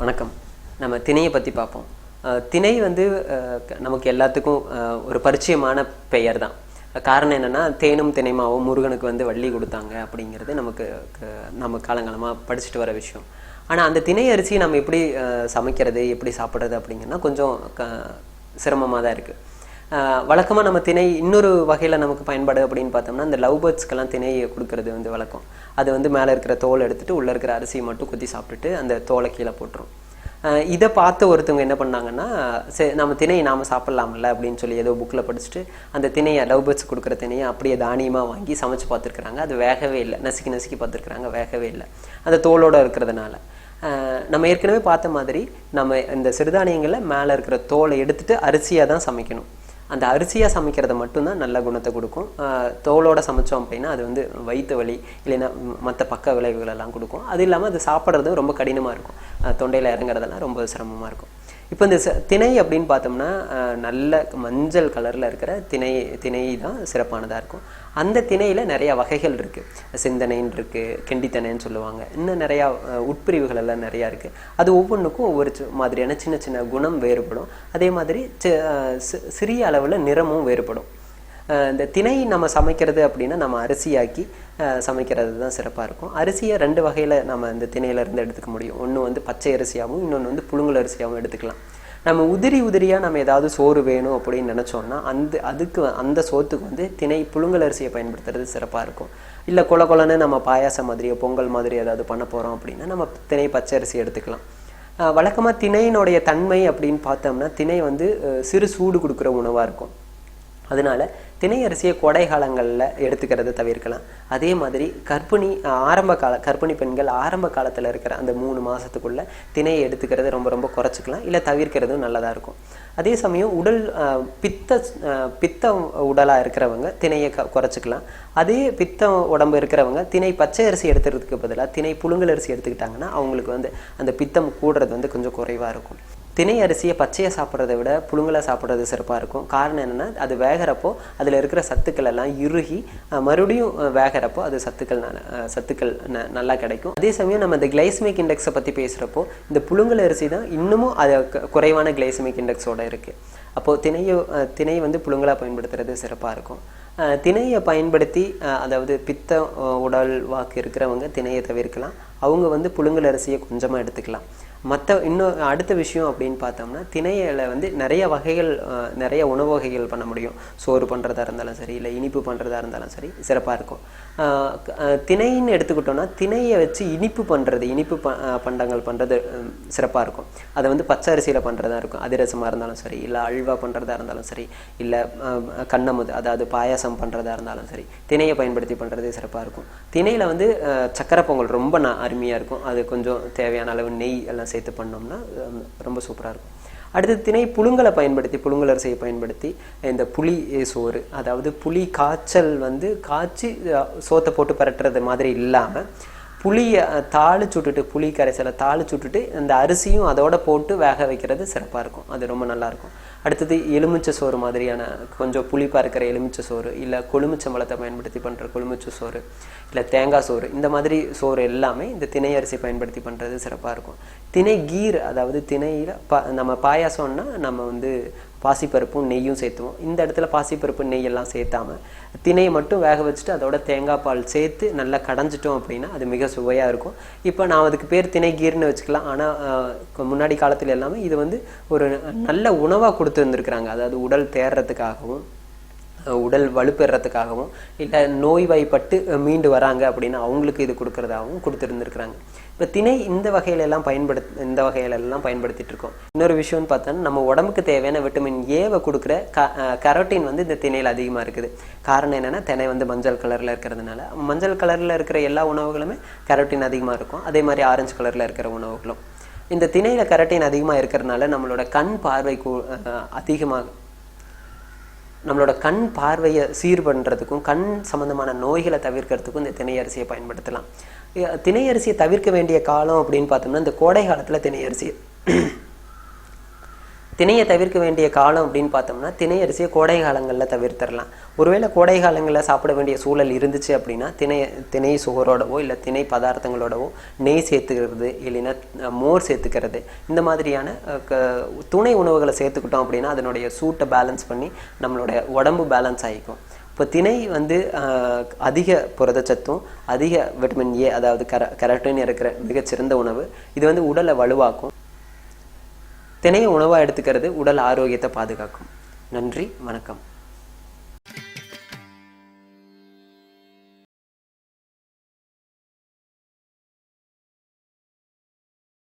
வணக்கம். நம்ம திணையை பற்றி பார்ப்போம். திணை வந்து நமக்கு எல்லாத்துக்கும் ஒரு பரிச்சயமான பெயர் தான். காரணம் என்னன்னா தேனும் திணைமாவும் முருகனுக்கு வந்து வள்ளி கொடுத்தாங்க அப்படிங்கிறது நமக்கு க- நம்ம காலங்காலமாக படிச்சுட்டு வர விஷயம். ஆனால் அந்த திணை அரிசியை நம்ம எப்படி சமைக்கிறது எப்படி சாப்பிட்றது அப்படிங்கன்னா கொஞ்சம் க சிரமமாக தான் இருக்குது வழக்கமாக நம்ம திணை இன்னொரு வகையில் நமக்கு பயன்பாடு அப்படின்னு பார்த்தோம்னா இந்த லவ் பேர்ட்ஸ்க்கெல்லாம் திணையை கொடுக்கறது வந்து வழக்கம். அது வந்து மேலே இருக்கிற தோல் எடுத்துகிட்டு உள்ளே இருக்கிற அரிசியை மட்டும் குத்தி சாப்பிட்டுட்டு அந்த தோலை கீழே போட்டுரும். இதை பார்த்து ஒருத்தவங்க என்ன பண்ணாங்கன்னா சரி நம்ம திணையை நாம் சாப்பிட்லாம்ல அப்படின்னு சொல்லி ஏதோ புக்கில் படிச்சுட்டு அந்த திணையை லவ் பேர்ட்ஸ் கொடுக்குற திணையை அப்படியே தானியமாக வாங்கி சமைச்சு பார்த்துருக்குறாங்க. அது வேகவே இல்லை. நசுக்கி நசுக்கி பார்த்துருக்குறாங்க. வேகவே இல்லை. அந்த தோலோடு இருக்கிறதுனால. நம்ம ஏற்கனவே பார்த்த மாதிரி நம்ம இந்த சிறுதானியங்களில் மேலே இருக்கிற தோலை எடுத்துகிட்டு அரிசியாக தான் சமைக்கணும். அந்த அரிசியாக சமைக்கிறது மட்டும்தான் நல்ல குணத்தை கொடுக்கும். தோலோடு தோலோட சமைச்சோம் அப்படின்னா அது வந்து வயிற்று வலி இல்லைன்னா மற்ற பக்க விளைவுகள் எல்லாம் கொடுக்கும். அது இல்லாமல் அது சாப்பிட்றது ரொம்ப கடினமாக இருக்கும். தொண்டையில் இறங்குறதெல்லாம் ரொம்ப சிரமமாக இருக்கும். இப்போ இந்த ச- திணை அப்படின்னு பார்த்தோம்னா நல்ல மஞ்சள் கலரில் இருக்கிற திணை திணை தான் சிறப்பானதாக இருக்கும். அந்த திணையில் நிறைய வகைகள் இருக்குது சிந்தனைன்னு இருக்குது கிண்டித்தனைன்னு சொல்லுவாங்க. இன்னும் நிறையா உட்பிரிவுகள் எல்லாம் நிறையா இருக்குது அது ஒவ்வொன்றுக்கும் ஒவ்வொரு மாதிரியான சின்ன சின்ன குணம் வேறுபடும். அதே மாதிரி சிறிய அளவில் நிறமும் வேறுபடும். இந்த திணை நம்ம சமைக்கிறது அப்படின்னா நம்ம அரிசியாக்கி சமைக்கிறது தான் சிறப்பாக இருக்கும். அரிசியை ரெண்டு வகையில் நம்ம இந்த திணையிலேருந்து எடுத்துக்க முடியும். ஒன்று வந்து பச்சை அரிசியாகவும் இன்னொன்று வந்து புழுங்கல் அரிசியாகவும் எடுத்துக்கலாம். நம்ம உதிரி உதிரியாக நம்ம ஏதாவது சோறு வேணும் அப்படின்னு நினச்சோம்னா அந்த அதுக்கு அந்த சோத்துக்கு வந்து திணை புழுங்கல் அரிசியை பயன்படுத்துறது சிறப்பாக இருக்கும். இல்லை கொல கொலன்னு நம்ம பாயாசம் மாதிரியோ பொங்கல் மாதிரி ஏதாவது பண்ண போகிறோம் அப்படின்னா நம்ம திணை பச்சை அரிசி எடுத்துக்கலாம். வழக்கமாக திணையினுடைய தன்மை அப்படின்னு பார்த்தோம்னா திணை வந்து சிறு சூடு கொடுக்குற உணவாக இருக்கும். அதனால திணை அரிசியை கோடை காலங்களில் எடுத்துக்கிறத தவிர்க்கலாம். அதே மாதிரி கர்ப்பிணி ஆரம்ப கால கர்ப்பிணி பெண்கள் ஆரம்ப காலத்தில் இருக்கிற அந்த மூணு மாதத்துக்குள்ளே திணையை எடுத்துக்கிறது ரொம்ப ரொம்ப குறைச்சிக்கலாம். இல்லை தவிர்க்கிறதும் நல்லதாக இருக்கும். அதே சமயம் உடல் பித்த பித்த உடலாக இருக்கிறவங்க திணையை க குறைச்சிக்கலாம். அதே பித்த உடம்பு இருக்கிறவங்க திணை பச்சை அரிசி எடுத்துறதுக்கு பதிலாக திணை புழுங்கல் அரிசி எடுத்துக்கிட்டாங்கன்னா அவங்களுக்கு வந்து அந்த பித்தம் கூடுறது வந்து கொஞ்சம் குறைவாக இருக்கும். தினை அரிசியை பச்சையை சாப்பிட்றத விட புழுங்கலை சாப்பிட்றது சிறப்பாக இருக்கும். காரணம் என்னென்னா அது வேகிறப்போ அதில் இருக்கிற சத்துக்கள் எல்லாம் இறுகி மறுபடியும் வேகிறப்போ அது சத்துக்கள் ந சத்துக்கள் ந- நல்லா கிடைக்கும். அதே சமயம் நம்ம இந்த கிளைசமிக் இண்டெக்ஸை பற்றி பேசுகிறப்போ இந்த புழுங்கல் அரிசி தான் இன்னமும் அது க- குறைவான கிளைசமிக் இண்டெக்ஸோட இருக்குது அப்போது திணையை திணை வந்து புழுங்கலாக பயன்படுத்துறது சிறப்பாக இருக்கும். திணையை பயன்படுத்தி அஹ், அதாவது பித்த உடல் வாக்கு இருக்கிறவங்க திணையை தவிர்க்கலாம். அவங்க வந்து புழுங்கல் அரிசியை கொஞ்சமாக எடுத்துக்கலாம். மற்ற இன்னும் அடுத்த விஷயம் அப்படின்னு பார்த்தோம்னா திணையில வந்து நிறைய வகைகள் நிறைய உணவு வகைகள் பண்ண முடியும். சோறு பண்ணுறதா இருந்தாலும் சரி இல்லை இனிப்பு பண்ணுறதா இருந்தாலும் சரி சிறப்பாக இருக்கும். திணைன்னு எடுத்துக்கிட்டோம்னா திணையை வச்சு இனிப்பு பண்ணுறது இனிப்பு ப பண்டங்கள் பண்ணுறது சிறப்பாக இருக்கும். அதை வந்து பச்சை அரிசியில் பண்ணுறதா இருக்கும். அதிரசமாக இருந்தாலும் சரி இல்லை அல்வா பண்ணுறதா இருந்தாலும் சரி இல்லை கண்ணமுது அதாவது பாயாசம் பண்ணுறதா இருந்தாலும் சரி திணையை பயன்படுத்தி பண்ணுறது சிறப்பாக இருக்கும். திணையில் வந்து சக்கரை பொங்கல் ரொம்ப அருமையாக இருக்கும். அது கொஞ்சம் தேவையான அளவு நெய் எல்லாம் சேர்த்து பண்ணோம்னா ரொம்ப சூப்பராக இருக்கும். அடுத்து திணை புழுங்கலை பயன்படுத்தி புழுங்கல் பயன்படுத்தி இந்த புளி சோறு அதாவது புளி காய்ச்சல் வந்து காய்ச்சி அஹ், சோத்தை போட்டு பரட்டுறது மாதிரி இல்லாமல் புளியை தாளிச்சு விட்டுட்டு புளி கரைசலை தாளிச்சு விட்டுட்டு அந்த அரிசியும் அதோட போட்டு வேக வைக்கிறது சிறப்பாக இருக்கும். அது ரொம்ப நல்லாயிருக்கும் அடுத்தது எலுமிச்சை சோறு மாதிரியான கொஞ்சம் புளிப்பாக இருக்கிற எலுமிச்சை சோறு இல்லை கொழுமிச்சம்பழத்தை பயன்படுத்தி பண்ணுற கொழுமிச்சை சோறு இல்லை தேங்காய் சோறு இந்த மாதிரி சோறு எல்லாமே இந்த திணை அரிசி பயன்படுத்தி பண்ணுறது சிறப்பாக இருக்கும். திணை கீர் அதாவது திணையில் ப நம்ம பாயாசம்னா நம்ம வந்து பாசிப்பருப்பும் நெய்யும் சேர்த்துவோம். இந்த இடத்துல பாசிப்பருப்பு நெய் எல்லாம் சேர்த்தாம திணையை மட்டும் வேக வச்சுட்டு அதோட தேங்காய் பால் சேர்த்து நல்லா கடைஞ்சிட்டோம் அப்படின்னா அது மிக சுவையாக இருக்கும். இப்போ நான் அதுக்கு பேர் திணை கீர்னு வச்சுக்கலாம். ஆனால் முன்னாடி காலத்தில் எல்லாமே இது வந்து ஒரு நல்ல உணவாக கொடுத்து வந்திருக்கிறாங்க. அதாவது உடல் தேர்றதுக்காகவும் உடல் வலுப்பெறத்துக்காகவும் இல்லை நோய்வாய்ப்பட்டு மீண்டு வராங்க அப்படின்னு அவங்களுக்கு இது கொடுக்கறதாகவும் கொடுத்துருந்துருக்குறாங்க இப்போ திணை இந்த வகையிலெல்லாம் பயன்படுத்த இந்த வகையிலெல்லாம் பயன்படுத்திட்டு இருக்கோம் இன்னொரு விஷயம்னு பார்த்தோன்னா நம்ம உடம்புக்கு தேவையான விட்டமின் ஏவை கொடுக்குற க கரோட்டின் வந்து இந்த திணையில் அதிகமாக இருக்குது. காரணம் என்னென்னா திணை வந்து மஞ்சள் கலரில் இருக்கிறதுனால. மஞ்சள் கலரில் இருக்கிற எல்லா உணவுகளுமே கரோட்டின் அதிகமாக இருக்கும். அதே மாதிரி ஆரஞ்சு கலரில் இருக்கிற உணவுகளும். இந்த திணையில கரட்டின் அதிகமாக இருக்கிறதுனால நம்மளோட கண் பார்வை கூ- அதிகமாக நம்மளோட கண் பார்வையை சீர் பண்ணுறதுக்கும் கண் சம்மந்தமான நோய்களை தவிர்க்கிறதுக்கும் இந்த திணை அரிசியை பயன்படுத்தலாம். திணையரிசியை திணை அரிசியை தவிர்க்க வேண்டிய காலம் அப்படின்னு பார்த்தோம்னா இந்த கோடை காலத்தில் திணை அரிசி. திணையை தவிர்க்க வேண்டிய காலம் அப்படின்னு பார்த்தோம்னா திணை அரிசியை கோடை காலங்களில் தவிர்த்திடலாம். ஒருவேளை கோடை காலங்களில் சாப்பிட வேண்டிய சூழல் இருந்துச்சு அப்படின்னா திணை திணை சுகரோடவோ இல்லை திணை பதார்த்தங்களோடவோ நெய் சேர்த்துக்கிறது இல்லைன்னா மோர் சேர்த்துக்கிறது இந்த மாதிரியான க- துணை உணவுகளை சேர்த்துக்கிட்டோம் அப்படின்னா அதனுடைய சூட்டை பேலன்ஸ் பண்ணி நம்மளுடைய உடம்பு பேலன்ஸ் ஆகிக்கும். இப்போ திணை வந்து அதிக புரதச்சத்தும் அதிக விட்டமின் ஏ அதாவது கர கரட்டின் இருக்கிற மிகச்சிறந்த உணவு. இது வந்து உடலை வலுவாக்கும். தினையை உணவாக எடுத்துக்கிறது உடல் ஆரோக்கியத்தை பாதுகாக்கும். நன்றி வணக்கம்.